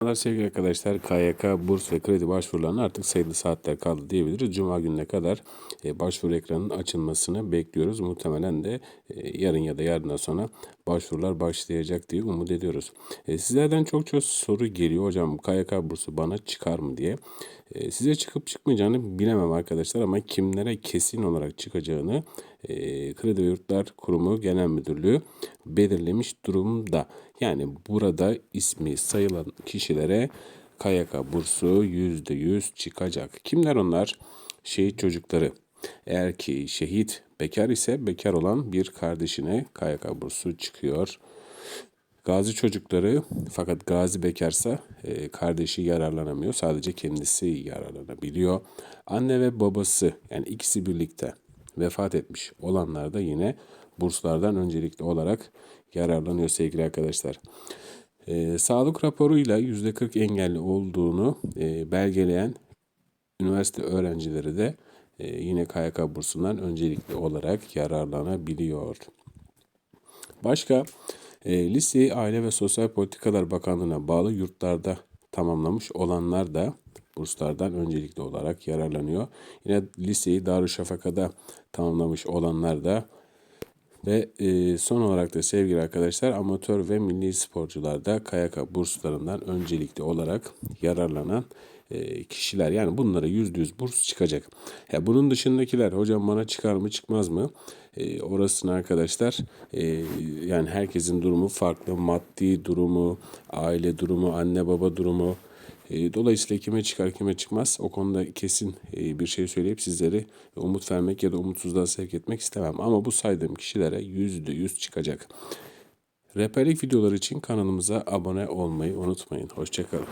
Merhabalar sevgili arkadaşlar. KYK, burs ve kredi başvurularına artık sayılı saatler kaldı diyebiliriz. Cuma gününe kadar e, başvuru ekranının açılmasını bekliyoruz. Muhtemelen de e, yarın ya da yarından sonra başvurular başlayacak diye umut ediyoruz. E, sizlerden çok çok soru geliyor. Hocam KYK bursu bana çıkar mı diye. E, size çıkıp çıkmayacağını bilemem arkadaşlar ama kimlere kesin olarak çıkacağını e, Kredi ve Yurtlar Kurumu Genel Müdürlüğü belirlemiş durumda. Yani burada ismi sayılan kişilere KYK bursu %100 çıkacak. Kimler onlar? Şehit çocukları. Eğer ki şehit bekar ise bekar olan bir kardeşine KYK bursu çıkıyor. Gazi çocukları fakat gazi bekarsa e, kardeşi yararlanamıyor. Sadece kendisi yararlanabiliyor. Anne ve babası yani ikisi birlikte vefat etmiş olanlar da yine burslardan öncelikli olarak yararlanıyor sevgili arkadaşlar. E, sağlık raporuyla %40 engelli olduğunu e, belgeleyen üniversite öğrencileri de yine KYK bursundan öncelikli olarak yararlanabiliyor. Başka e, liseyi Aile ve Sosyal Politikalar Bakanlığı'na bağlı yurtlarda tamamlamış olanlar da burslardan öncelikli olarak yararlanıyor. Yine liseyi Darüşşafaka'da tamamlamış olanlar da ve e, son olarak da sevgili arkadaşlar amatör ve milli sporcular da KYK burslarından öncelikli olarak yararlanan kişiler. Yani bunlara yüzde yüz burs çıkacak. Ya bunun dışındakiler hocam bana çıkar mı çıkmaz mı? E, orasını arkadaşlar e, yani herkesin durumu farklı. Maddi durumu, aile durumu, anne baba durumu, e, dolayısıyla kime çıkar kime çıkmaz o konuda kesin e, bir şey söyleyip sizleri umut vermek ya da umutsuzluğa sevk etmek istemem. Ama bu saydığım kişilere yüzde yüz çıkacak. Rehberlik videoları için kanalımıza abone olmayı unutmayın. Hoşçakalın.